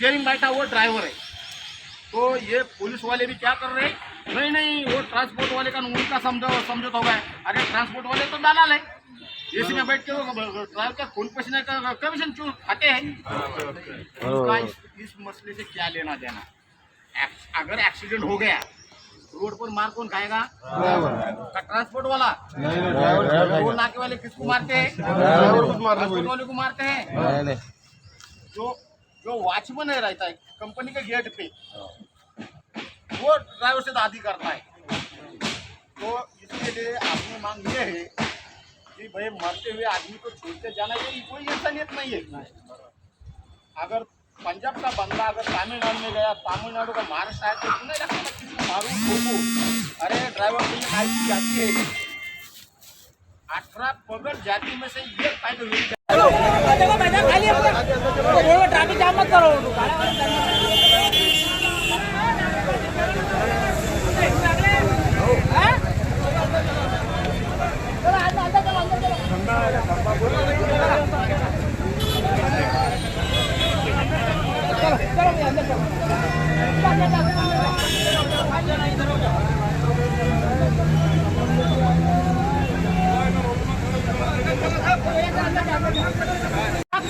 Steering बैठा हुआ driver है। तो ये पुलिस वाले भी क्या कर रहे हैं? नहीं नहीं वो ट्रांसपोर्ट वाले का उनका समझो समझौता होगा। अरे ट्रांसपोर्ट वाले तो दलाल है। एसी में बैठ के वो ड्राइवर का खून पसीने का कमीशन चूर खाते हैं। उनका इस, इस मसले से क्या लेना देना? अगर एक्सीडेंट हो गया रोड पर मार कौन खाएगा? ट्रांसपोर्ट वाला। रोड नाके वाले किसको मारते हैं? ट्रांसपोर्ट वाले को मारते हैं। जो जो वॉचमैन है रहता है कंपनी के गेट पे. वो ड्राइवर से दादी करता है तो इसके लिए आपने मांग ये है कि भाई मरते हुए आदमी को छोड़ के जाना ये कोई इंसानियत नहीं है. अगर पंजाब का बंदा अगर तमिलनाडु में गया तमिलनाडु का महाराष्ट्र आया तो नहीं लगता मारू ठोकू. अरे ड्राइवर की आई जाती है. अठारह पगड़ जाति में से एक पैदा हुई ट्रैफिक जाम मत करो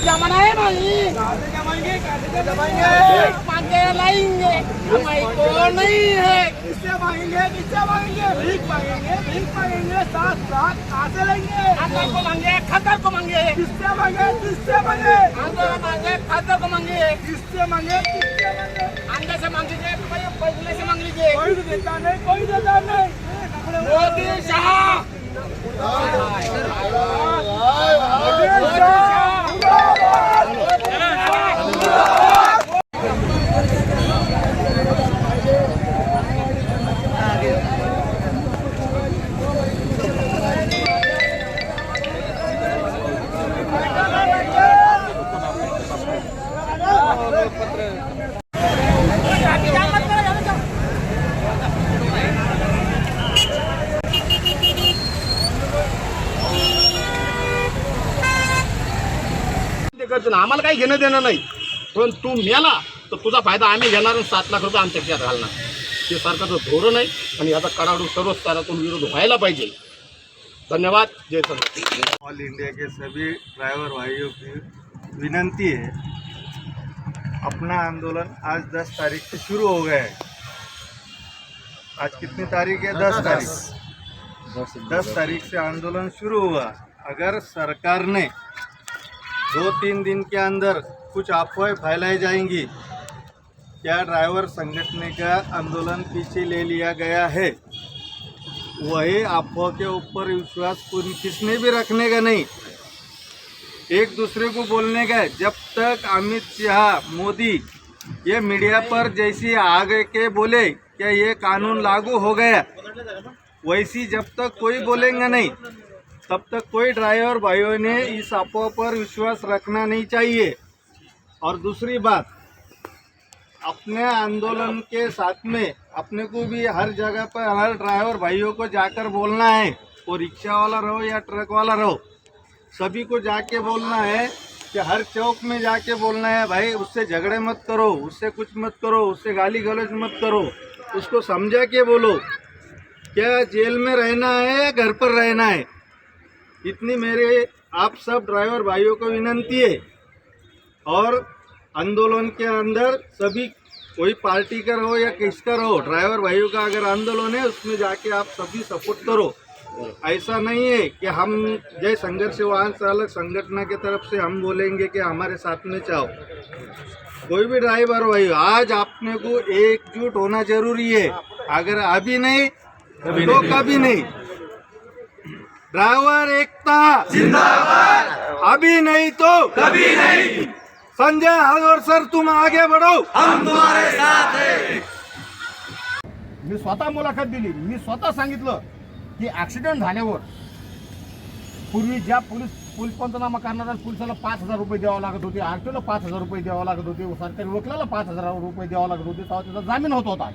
जमाना है भाई मांगे लाएंगे हमारी को नहीं है किससे मांगेंगे किससे मांगेंगे भीख मांगेंगे भीख मांगेंगे साथ साथ कहाँ से लेंगे खादर को मांगे खतर को मांगे किससे मांगे किससे मांगे खादर को मांगे खतर को मांगे किससे मांगे किससे मांगे अंडे से मांग लीजिए भाई पैसे से मांग लीजिए कोई देता नहीं कोई देता नहीं मोदी शाह मोदी शाह! ट्रैफिक करतो ना आम्हाला काही घेणं देणं नाही. पण तू मेला तर तुझा फायदा आम्ही घेणार आणि सात लाख रुपये आमच्या खिशात घालणार. हे सरकारचं धोरण आहे आणि याचा कडाडू सर्व स्तरातून विरोध व्हायला पाहिजे. धन्यवाद. जय सर ऑल इंडिया के सभी ड्रायव्हर भाइयों की विनंती है अपना आंदोलन आज 10 तारीख से शुरू हो गया है। आज कितनी तारीख है? 10 तारीख। 10 तारीख से आंदोलन शुरू हुआ। अगर सरकार ने दो तीन दिन के अंदर कुछ अफवाहें फैलाई जाएंगी क्या ड्राइवर संगठन का आंदोलन पीछे ले लिया गया है? वही अफवाह के ऊपर विश्वास पूरी किसने भी रखने का नहीं एक दूसरे को बोलने है जब तक अमित शाह मोदी, ये मीडिया पर जैसी आगे के बोले क्या ये कानून लागू हो गया, वैसी जब तक कोई बोलेंगे नहीं, तब तक कोई ड्राइवर भाइयों ने इस अफवाह पर विश्वास रखना नहीं चाहिए। और दूसरी बात, अपने आंदोलन के साथ में अपने को भी हर जगह पर हर ड्राइवर भाइयों को जाकर बोलना है, वो रिक्शा वाला रहो या ट्रक वाला रहो। सभी को जाके बोलना है कि हर चौक में जाके बोलना है, भाई, उससे झगड़े मत करो, उससे कुछ मत करो, उससे गाली गलौज मत करो, उसको समझा के बोलो। क्या जेल में रहना है या घर पर रहना है? इतनी मेरे, आप सब ड्राइवर भाइयों को विनंती है। और आंदोलन के अंदर सभी, कोई पार्टी का रहो या किसका रहो, ड्राइवर भाइयों का अगर आंदोलन है, उसमें जाके आप सभी सपोर्ट करो। ऐसा नहीं है कि हम जय संघर्ष वाहन चालक संगठन के तरफ से हम बोलेंगे कि हमारे साथ में चाहो कोई भी ड्राइवर भाई आज अपने को एकजुट होना जरूरी है। अगर अभी नहीं तो कभी नहीं। ड्राइवर एकता। जिंदाबाद। अभी नहीं तो कभी नहीं। संजय हजोर सर तुम आगे बढ़ो। मी स्वतः मुलाखत दिली मी स्वतः सांगितलं की ॲक्सिडेंट झाल्यावर पूर्वी ज्या पोलीस पोलीस पंचनामा करणाऱ्या पोलिसाला पाच हजार रुपये द्यावं लागत होते आरटीओला पाच हजार रुपये द्यावं लागत होते सरकारी वकिलाला पाच हजार रुपये द्यावं लागत होते तेव्हा त्याचा जामीन होत होता.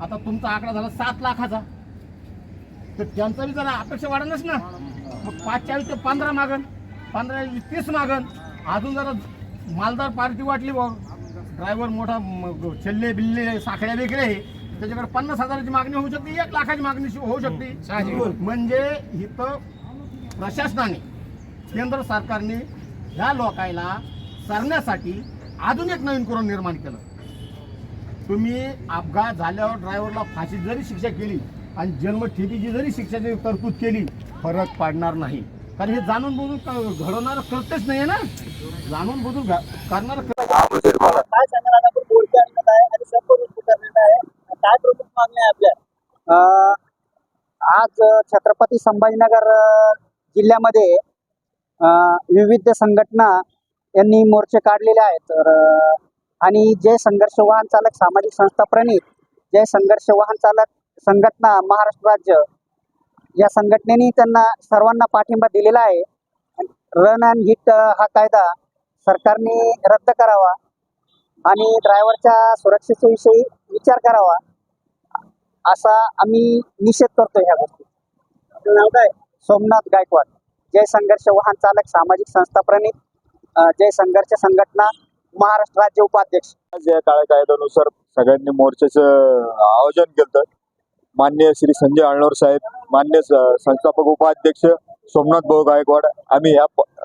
आता तुमचा आकडा झाला सात लाखाचा. तर त्यांचा बी जरा अपेक्षा वाढणच ना. मग पाच चाळीस ते पंधरा मागन पंधरा तीस मागन अजून जरा मालदार पार्टी वाटली बघ. ड्रायव्हर मोठा छल्ले बिल्ले साखळ्या वेगळे त्याच्याकडे पन्नास हजाराची मागणी होऊ शकते एक लाखाची मागणी होऊ शकते. म्हणजे इथं प्रशासनाने केंद्र सरकारने ह्या लोकायला सरण्यासाठी अजून एक नवीन करून निर्माण केलं. तुम्ही अपघात झाल्यावर ड्रायव्हरला फाशी जरी शिक्षा केली आणि जन्मठेपीची जरी शिक्षाची तरतूद केली फरक पडणार नाही. कारण हे जाणून बुजून क- घडवणारं कृत्यच नाही ना. जाणून बुजून करणार काय प्रमुख मागण्या आहे आपल्या? आज छत्रपती संभाजीनगर जिल्ह्यामध्ये विविध संघटना यांनी मोर्चे काढलेले आहेत. तर आणि जय संघर्ष वाहन चालक सामाजिक संस्था प्रणित जय संघर्ष वाहन चालक संघटना महाराष्ट्र राज्य या संघटनेने त्यांना सर्वांना पाठिंबा दिलेला आहे. रन अँड हिट हा कायदा सरकारने रद्द करावा आणि ड्रायव्हरच्या सुरक्षेच्या विषयी विचार करावा. असा आम्ही निषेध करतो ह्या गोष्टी. नाव काय? सोमनाथ गायकवाड. जय संघर्ष वाहन चालक सामाजिक संस्था प्रणित. जय संघर्ष संघटना महाराष्ट्र राज्य उपाध्यक्ष. आज या काळ्या कायद्यानुसार सगळ्यांनी मोर्चाचं आयोजन केलं मान्य श्री संजय अळनोर साहेब मान्य संस्थापक उपाध्यक्ष सोमनाथ भाऊ गायकवाड आम्ही या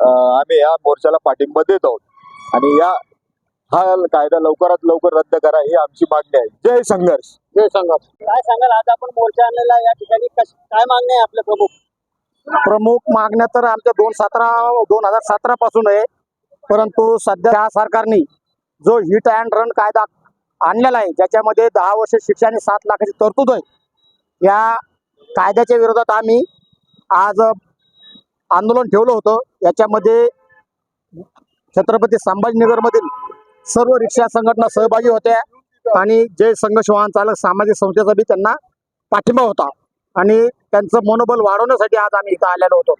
आम्ही या मोर्चाला पाठिंबा देत आहोत. आणि या हा कायदा लवकरात लवकर रद्द करा ही आमची मागणी आहे. जय संघर्ष! जय संघर्ष काय सांगाल? आज आपण मोर्चा आणलेला या ठिकाणी काय मागण्या आहे आपल्या प्रमुख? प्रमुख मागण्या तर आमच्या दोन सतरा दोन हजार सतरा पासून आहे. परंतु सध्या त्या सरकारने जो हिट अँड रन कायदा आणलेला आहे ज्याच्यामध्ये दहा वर्ष शिक्षा आणि सात लाखाची तरतूद आहे या कायद्याच्या विरोधात आम्ही आज आंदोलन ठेवलं होतं. याच्यामध्ये छत्रपती संभाजीनगरमधील सर्व रिक्षा संघटना सहभागी होत्या. आणि जय संघर्ष वाहन चालक सामाजिक संस्थेचा बी त्यांना पाठिंबा होता. आणि त्यांचं मनोबल वाढवण्यासाठी आज आम्ही इथं आलेलो होतो.